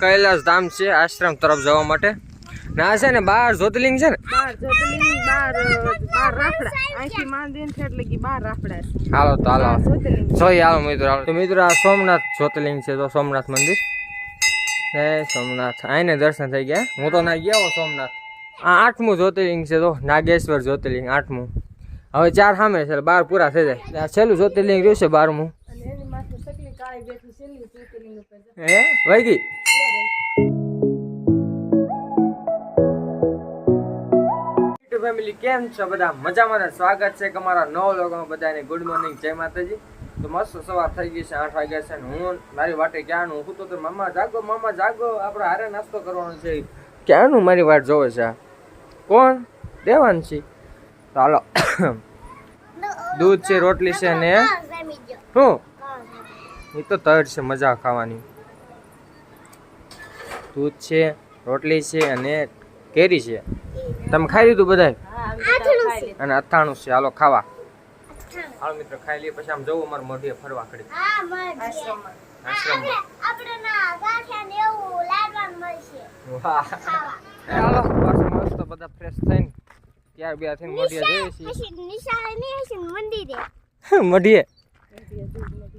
કૈલાસ ધામ છે આશ્રમ તરફ જવા માટે. ના છે ને બાર જ્યોતિર્લિંગ છે ને. હાલો તો હાલો. જોઈએ હાલો મિત્રો. હાલો તો મિત્રો આ સોમનાથ જ્યોતિર્લિંગ છે તો સોમનાથ મંદિર. હે સોમનાથ. આઈને દર્શન થઈ ગયા. હું તો ના ગયા સોમનાથ. આ આઠમું જ્યોતિર્લિંગ છે તો નાગેશ્વર જ્યોતિર્લિંગ આઠમું. હવે ચાર સામે છે બાર પૂરા થઈ જાય. છેલ્લું જ્યોતિર્લિંગ રહ્યું છે બારમું. હે? એની ફેમિલી કેમ છો બધા? મજામાં સ્વાગત છે તમારા નવ લોકોમાં બધાને. ગુડ મોર્નિંગ જય માતાજી. તો મસ્ત સવાર થઈ ગઈ છે, આઠ વાગ્યા છે ને હું મારી વાટે ક્યાંનું? હું તો મામા જાગો મામા જાગો. આપણે હારે નાસ્તો કરવાનો છે. ક્યાંનું મારી વાટ જોવે છે કોણ? દેવાંશી ચાલો દૂધ છે, રોટલી છે ને? શું એ તો તડ છે, મજા ખાવાની. દૂધ છે, રોટલી છે અને કેરી છે. તમે ખાઈ લીધું બધાય. અને અથાણું છે. હાલો ખાવા. હાલો મિત્રો ખાઈ લઈએ. પછી આમ જવું અમારે મોઢીએ ફરવા ખડી હાલો મસ્ત બધા ફ્રેશ થઈને ત્યાર બે થઈને મોઢીએ જઈએ છીએ. નિશાળે નહીં હશે ને મંદિરે? મોઢીએ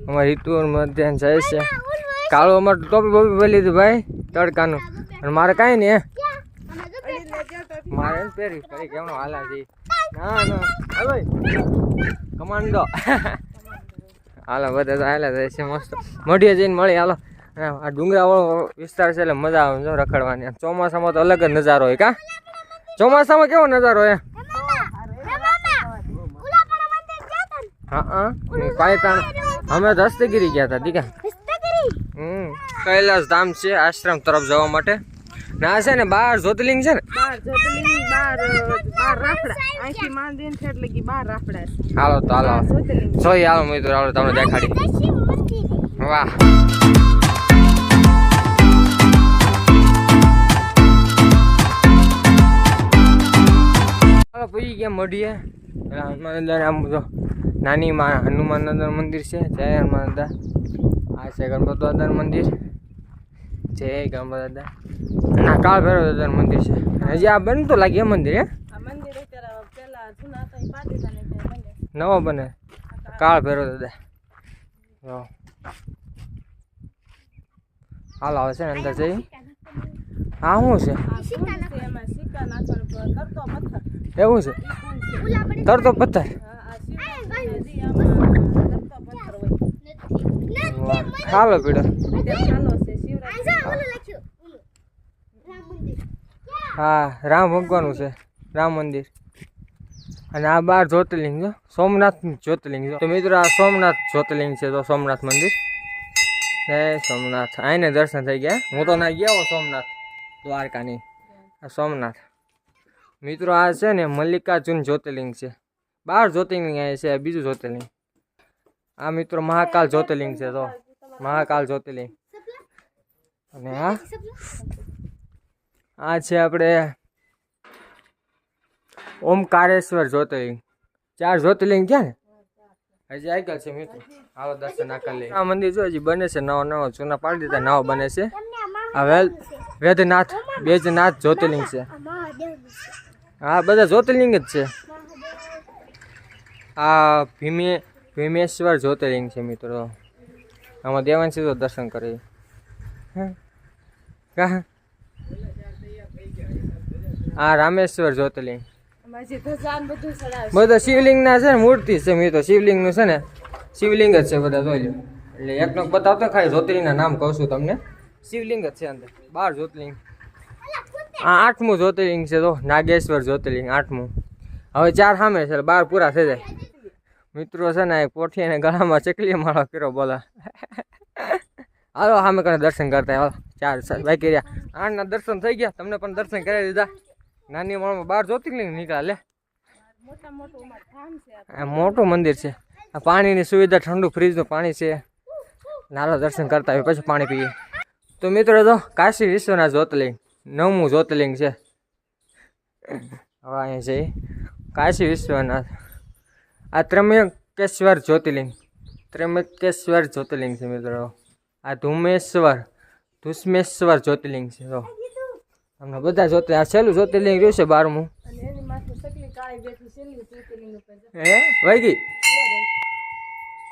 અમારી ટૂર મધ્યાહન જાય છે. કાળો અમારે ટોપી બોપી પહેરી લીધું ભાઈ તડકાનું. અને મારે કાંઈ નહીં મારે પહેરી કરી કેમનો હાલા છે. ના ના. હાલો કમાન્ડો. હાલો બધા તો હાલા જાય છે મસ્ત. મોઢીએ જઈને મળી હાલો. આ ડુંગરાવાળો વિસ્તાર છે એટલે મજા આવે જો રખડવાની. ચોમાસામાં તો અલગ જ નજારો હોય કા? ચોમાસામાં કેવો નજારો હે હા. હા પાયતાણ. અમે દસ્તગીરી ગયા હતા દીકા. હમ. કૈલાસ ધામ છે આશ્રમ તરફ જવા માટે. ને છે ને બાર જ્યોતિર્લિંગ છે ને. બાર જ્યોતિર્લિંગ બાર બાર રાફડા. અહીંથી છે એટલે કે બાર રાફડા છે. હાલો તો હાલો. જોઈએ હાલો મિત્રો હાલો તમને દેખાડી. વાહ. પછી ગયા મોઢીએ? પેલા આમ જો નાની માં હનુમાન દાદાનું મંદિર છે જય હનુમાન દાદા આ છે ગણપત દાદાનું મંદિર. જય ગણપત દાદા ના કાળ ભૈરવ દાદા મંદિર છે. હજી આ બનતું લાગે એ મંદિર હે. નવો બને. કાળ ભૈરવ દાદા હાલ આવે છે ને અંદર જઈ. હા શું છે? એવું છે? તરતો પથ્થર. હાલો પીડો ત્યાં ખાનો છે શિવરાત્રી હા, રામ ભગવાનનું છે. રામ મંદિર. અને આ બાર જ્યોતિર્લિંગ છે. સોમનાથ જ્યોતિર્લિંગ જો તો મિત્રો, આ સોમનાથ જ્યોતિર્લિંગ છે તો સોમનાથ મંદિર. જય સોમનાથ. આઈને દર્શન થઈ ગયા. હું તો ના ગયા હો સોમનાથ દ્વારકાની. આ સોમનાથ. મિત્રો, આ છે ને મલ્લિકાર્જુન જ્યોતિર્લિંગ છે. બાર જ્યોતિર્લિંગ અહીંયા છે, બીજું જ્યોતિર્લિંગ. આ મિત્રો, મહાકાલ જ્યોતિર્લિંગ છે તો. મહાકાલ જ્યોતિર્લિંગ. અને આ આ છે આપણે ઓમકારેશ્વર જ્યોતિર્લિંગ. ચાર જ્યોતિર્લિંગ ક્યાં ને? હજી આગળ છે મિત્રો. આવો દર્શન કરી આ મંદિર જો હજી બને છે, નવો નવો ચૂના પાડી દીધા, નવો બને છે. આ વેલ વેદનાથ, બેજનાથ જ્યોતિર્લિંગ છે. હા, બધા જ્યોતિર્લિંગ જ છે. આ ભીમે, ભીમેશ્વર જ્યોતિર્લિંગ છે મિત્રો. આમાં દેવાંશી તો દર્શન કરે. હે? આ રામેશ્વર જ્યોતિર્લિંગ. બધું શિવલિંગના છે ને મૂર્તિ છે મેં તો શિવલિંગનું છે ને શિવલિંગ જ છે બધા જોઈ લો એટલે એકનો બતાવતો ખાલી જ્યોતિર્લિંગના નામ કહું છું તમને. શિવલિંગ જ છે અંદર. બાર જ્યોતિર્લિંગ. આ આઠમું જ્યોતિર્લિંગ છે તો નાગેશ્વર જ્યોતિર્લિંગ આઠમું. હવે ચાર સામે છે બાર પૂરા થઈ જાય. મિત્રો છે ને પોઠી અને ગળામાં ચકલી માળો કર્યો બોલા. હાલો સામે કરીને દર્શન કરતા હાલો ચાર બાકી રહ્યા. આઠના દર્શન થઈ ગયા તમને પણ દર્શન કરાવી દીધા. નાની ઉંમરમાં બાર જ્યોતિર્લિંગ નીકળ્યા લે. મોટું મંદિર છે. આ પાણીની સુવિધા ઠંડુ ફ્રીજનું પાણી છે. નાલો દર્શન કરતા હોય પછી પાણી પીએ. તો મિત્રો તો કાશી વિશ્વનાથ જ્યોતિર્લિંગ નવમું જ્યોતિર્લિંગ છે. હવે અહીંયા છે કાશી વિશ્વનાથ. આ ત્રમ્યકેશ્વર જ્યોતિર્લિંગ. ત્રમ્યકેશ્વર જ્યોતિર્લિંગ છે મિત્રો. આ ધુમેશ્વર ધુસ્મેશ્વર જ્યોતિર્લિંગ છે તો તમને બધા જોતે આ છેલ્લું જ્યોતિર્લિંગ રહ્યું છે બારમું. હે? વહી ગઈ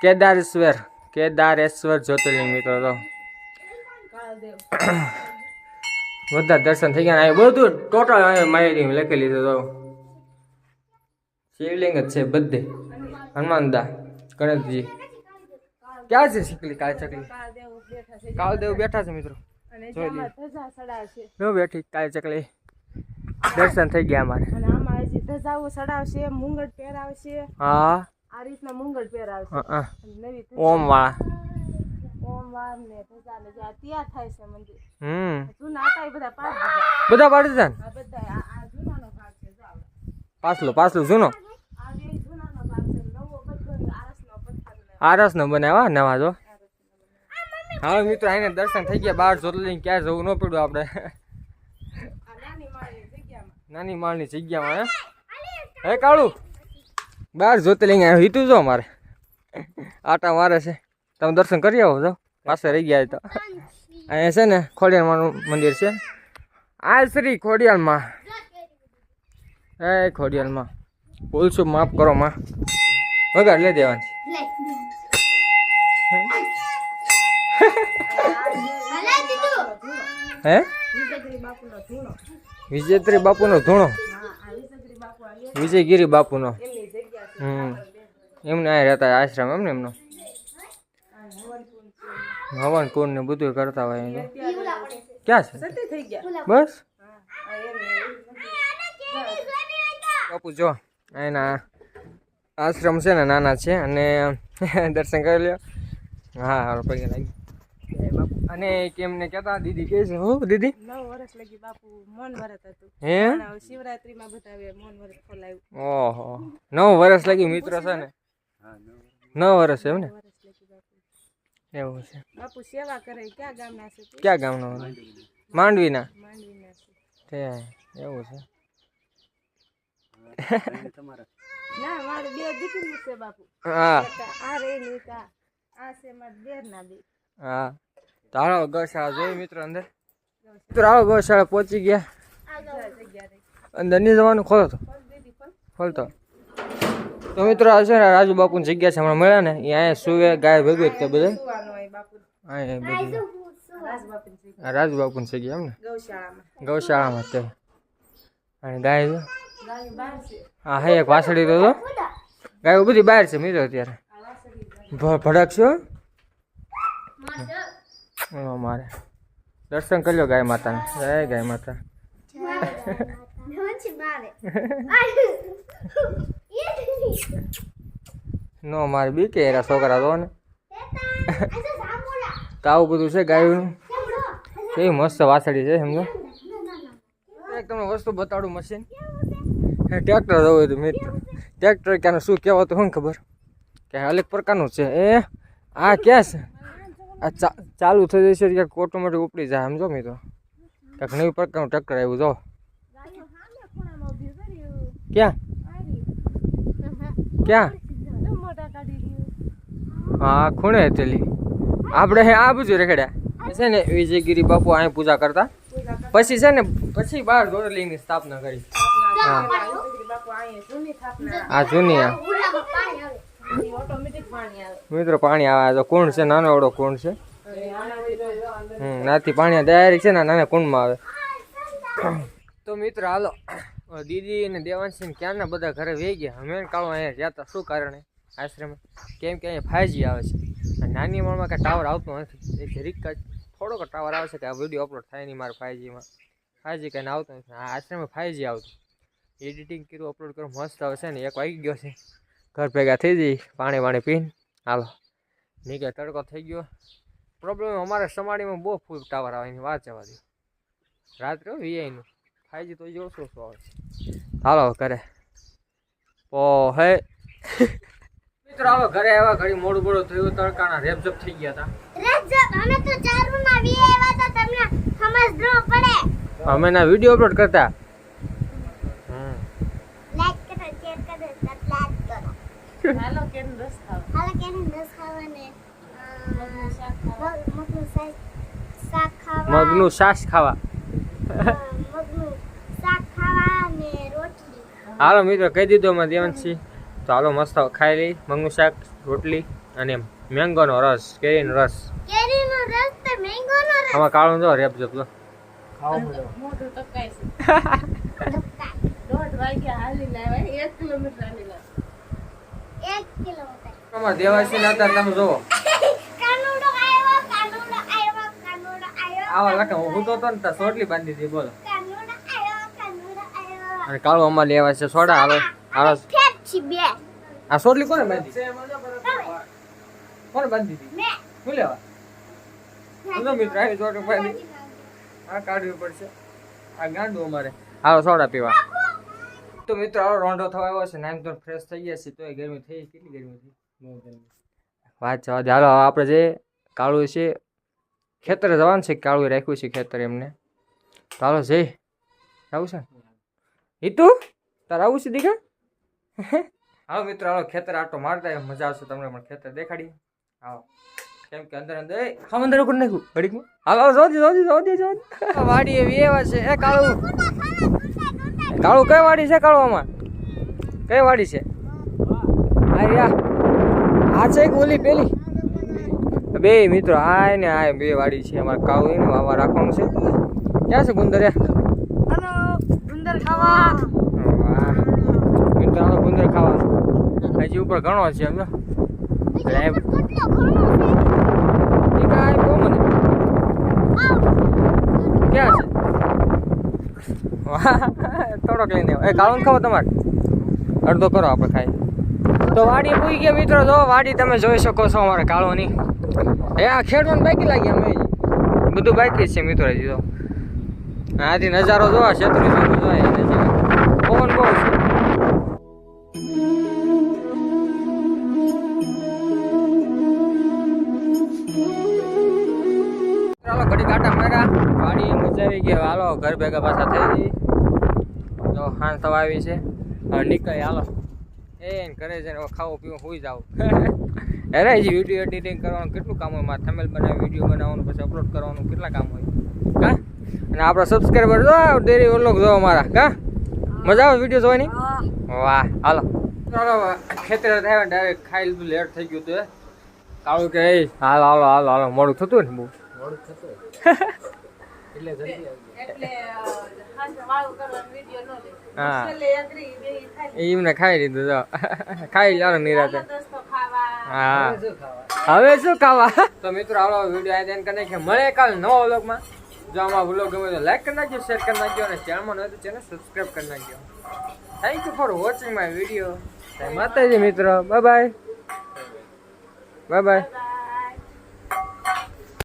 કેદારેશ્વર કેદારેશ્વર જ્યોતિર્લિંગ મિત્રો તો. બધા દર્શન થઈ ગયા બધું ટોટલ માહિતી લખી લીધું તો. શિવલિંગ જ છે બધે. હનુમાનદા ગણેશજી. ક્યાં છે ચકલી કાળ ચકલી. કાળદેવ બેઠા છે મિત્રો. અને ધજા સડાવશે જો બેઠી ચકલી. દર્શન થઈ ગયા અમારે. અને આમાં હજી ધજાઓ સડાવશે મુંગટ પહેરાવશે હા. આ રીતના મુંગટ પહેરાવશે નવી ઓમ વાળા ઓમવાર ને ધજા ને જ્યાં ત્યાં થાય છે મંદિર. હમ. જૂના હતા એ બધા પાંચ ધજા બધા પાડી દીધા બધા આ- જૂનાનો ભાગ છે જો આવડે. પાછલું પાછલું જૂનો. આ બે જૂનાનો ભાગ છે નવો બધો આરસનો પથ્થર ને આરસ નો બનાવ્યા નવા જો. હા મિત્રો આને દર્શન થઈ ગયા. બાર લઈને ક્યાં જવું ન પડ્યું આપણે. નાની માળની જગ્યામાં, હે? હે, કાળું? બાર જ્યોતિર્લિંગ આવ્યું હીતું જો મારે. આટા મારે છે. તમે દર્શન કરી આવો જો પાસે રહી ગયા તો. અહીંયા છે ને ખોડિયાલમાનું મંદિર છે. આ શ્રી ખોડિયાલમાં. હે ખોડિયાલમાં. ભૂલ છું માફ કરો, માં. વગાડ, લે દેવાની. હે? વિજયત્રી બાપુનો ધૂણો. વિજયગીરી બાપુનો. હમ. એમને અહીં રહેતા આશ્રમ એમને એમનો. હવન કુંડ ને બધું કરતા હોય અહીં ક્યાં છે? બસ. બાપુ જો, એના આશ્રમ છે ને, નાના છે, અને દર્શન કરી લ્યો. હા હાલો પગે લાગી અને કેમને કહેતા દીદી કે છે હો દીદી. નવ વર્ષ લગી બાપુ મૌન વ્રત હતું. હે? શિવરાત્રી બધા હવે મૌન વ્રત ખોલાવ્યું ઓહો. નવ વર્ષ લગી મિત્ર છે ને? નવ વર્ષ એમ ને? એવું છે. બાપુ સેવા કરે ક્યાં ગામના છે તું? ક્યાં ગામનો માંડવીના? માંડવીના છે. એવું છે. ના મારે બે દીકરી છે બાપુ. હા. આ રે ને આ. છે મારા દેર ના બે. હા. તારો ગૌશાળા જોઈ મિત્રો અંદર? મિત્રો આવો ગૌશાળા પહોંચી ગયા. અંદર નહીં જવાનું ખોલો તો. ખોલતો. તો મિત્રો, આ છે ને રાજુ બાપુની જગ્યા છે, હમણાં મળ્યા ને. અહીંયા સુવે, ગાય ભેગું તે બધા અહીંયા બધું. રાજુ બાપુની જગ્યા એમ ને? ગૌશાળામાં તે. અને ગાય હા, હે, એક વાસળી તો ગાયો બધી બહાર છે મિત્રો અત્યારે. ભડક છો મારે દર્શન કરી લો ગાય માતાને. જય ગાય માતા. નો, મારે બી કે એરા છોકરા તો ને. તો આવું બધું છે ગાયનું? કેવી મસ્ત વાસળી છે, સમજો. એક તમને વસ્તુ બતાડું મશીન. ટ્રેક્ટર જવું હતું મિત્ર ટ્રેક્ટર ક્યાંનું શું કહેવાતું હોય ખબર? કે અલગ પ્રકારનું છે. એ, આ ક્યાં છે? આ ચા ચાલુ થઈ જશે ક્યાંક ઓટોમેટિક ઉપડી જાય. સમજો મિત્રો ક્યાંક નવી પ્રકારનું ટક્કર આવ્યું જો. ક્યાં? ક્યાં? હા ખૂણે હતી આપણે હે આ બધું રેખડ્યા. છે ને વિજયગીરી બાપુ અહીં પૂજા કરતા. પછી છે ને પછી બાર જ્યોતિર્લિંગની સ્થાપના કરી. હા. આ જૂની આ ઓટોમેટિક પાણી આવે મિત્રો, પાણી આવે. તો કુંડ છે નાનો એવડો કુંડ છે. નાથી પાણી ડાયરેક્ટ છે ને નાના કુંડમાં આવે. તો મિત્ર, હાલો. દીદી અને દેવાંશી ક્યારના બધા ઘરે વહી ગયા? અમે કાળો અહીંયા ગયા હતા. શું કારણે? આશ્રમે કેમ કે અહીંયા ફાઈજી આવે છે. નાની ઉંમરમાં કાંઈ ટાવર આવતો નથી. એ જરીક થોડોક ટાવર આવે છે કે આ વીડિયો અપલોડ થાય નહીં મારે ફાઈજીમાં ફાઈજી કાંઈ આવતો નથી. આ આશ્રમે ફાઈવજી આવતું. એડિટિંગ કર્યું અપલોડ કર્યું. મસ્ત આવે છે ને. એક વાગી ગયો છે. ઘર ભેગા થઈ જઈ પાણી વાણી પીને. હાલો. નીકળે તડકો થઈ ગયો. પ્રોબ્લેમ અમારે સમાડીમાં બહુ ફૂલ ટાવર આવે એની વાત જવા દો. રાત્રે વીઆઈનું ફાઈવજી તો જો શું શું આવે છે. હાલો ઘરે. ઓ હે. મિત્રો હાલો ઘરે આવ્યા ઘડી મોડું મોડું થયું તડકાના રેપઝપ થઈ ગયા હતા. અમે તો ચારુ ના વી આવ્યા તો તમને સમજ ન પડે. અમે ના વીડિયો અપલોડ કરતા હમ લાઈક કરો શેર કરો સબસ્ક્રાઇબ કરો હાલો કેમ રસ ખાવ હાલો કેને મગનું શાસ મગનું શાક શાક ખાવા મગનું શાક ખાવા મગનું શાક ખાવા અને રોટલી હાલો મિત્રો કહી દીધો અમે દેવંશી. તો હાલો મસ્ત ખાઈ લઈ. મગનું શાક રોટલી અને મેંગોનો રસ કેરીનો રસ. કેરીનો રસ તો મેંગોનો રસ? આમાં કાળું જો રેપ જપ જો મોઢું તકાય છે. દોઢ વાગ્યા હાલી લાવ્યા એક કિલોમીટર હાલી લાવ્યા. એક કિલોમીટર દેવાસી ના હતા તમે જોવો આવા લખે હું તો ને ત્યાં સોટલી બાંધી હતી બોલો. અને કાળો અમારે લેવા છે સોડા આવે બે આ સોટલી કોને બાંધી કોને બાંધી હતી મે. શું લેવા? બોલો મિત્ર આવી જોડે બાંધી. આ કાઢવી પડશે. આ ગાંડું અમારે. હાલો સોડા પીવા. તો મિત્રો આવો રોંઢો થવા આવ્યો છે નાઈમ તો ફ્રેશ થઈ ગયા છે તોય ગરમી થઈ, કેટલી ગરમી થઈ? વાત જવા દે. હાલો આપણે જે કાળું છે, ખેતરે જવાનું છે, કાળું રાખ્યું છે ખેતર એમને. તો હાલો જઈ આવું છે? હિતુ, તારે આવું છે દીકરા? હાલો મિત્રો, હાલો, ખેતર આટો મારતા મજા આવશે તમને પણ ખેતર દેખાડી આવો કેમ કે અંદર અંદર, એ હા અંદર ઉપર નાખ્યું. ઘડીકમાં. હાલો જોજી જોજી જોજી જોજી વાડી એવી એવા છે, એ કાળું. કાળું કઈ વાડી છે કાળવામાં કઈ વાડી છે? આ આ છે કે ઓલી પેલી. બે મિત્રો આ ને આ બે વાડી છે અમારે કાળું એને વાવા રાખવાનું છે. ક્યાં છે ગુંદર હલો ખાવા. મિત્રો ગુંદર ખાવા હજી ઉપર ઘણો છે એમ ક્યાં છે? થોડોક લઈને. એ કાળું ખાવો તમારે. અડધો કરો આપણે ખાઈ. તો વાડી પૂઈ ગયા મિત્રો, જો વાડી તમે જોઈ શકો છો અમારે કાળોની. એ આ ખેડવાનું બાકી લાગી અમે. બધું બાકી છે મિત્રો હજી તો. આથી નજારો જોવા છેતરી જોવા. પવન બહુ છે. ઘડી કાંટા મારા વાડી મજા આવી ગયા હાલો, ઘર ભેગા પાછા થઈ ગઈ તો આવી છે. હવે નીકળી હાલો. એ ઘરે છે ને ખાવું પીવું હોઈ જાવ અરે હજી વીડિયો એડિટિંગ કરવાનું કેટલું કામ હોય? મારે થમેલ બનાવી વીડિયો બનાવવાનું પછી અપલોડ કરવાનું કેટલા કામ હોય? કા અને આપણા સબસ્ક્રાઈબર જો ડેરી ઓલોક જો મારા કા મજા આવે વીડિયો જોવાની? વાહ હાલો. ચાલો ખેતર ખેતરે થયા ડાયરેક્ટ ખાઈ લીધું લેટ થઈ ગયું હતું કાળું કે એ હાલો હાલો હાલો હાલો મોડું થતું ને બહુ? મોડું થતું એટલે જલ્દી વીડિયો ન લે હા. એમને ખાઈ લીધું તો ખાઈ લો નિરાતે. હા. હવે શું ખાવા? તો મિત્રો હાલો વીડિયો આ કરી નાખીએ મળે કાલ નવો વ્લોગમાં. જો આમાં વ્લોગ ગમે તો લાઈક કરી નાખજો શેર કરી નાખજો અને ચેનલમાં ન હોય તો ચેનલ સબસ્ક્રાઈબ કરી નાખજો. Thank you for watching my video માતાજી મિત્રો. Bye bye bye bye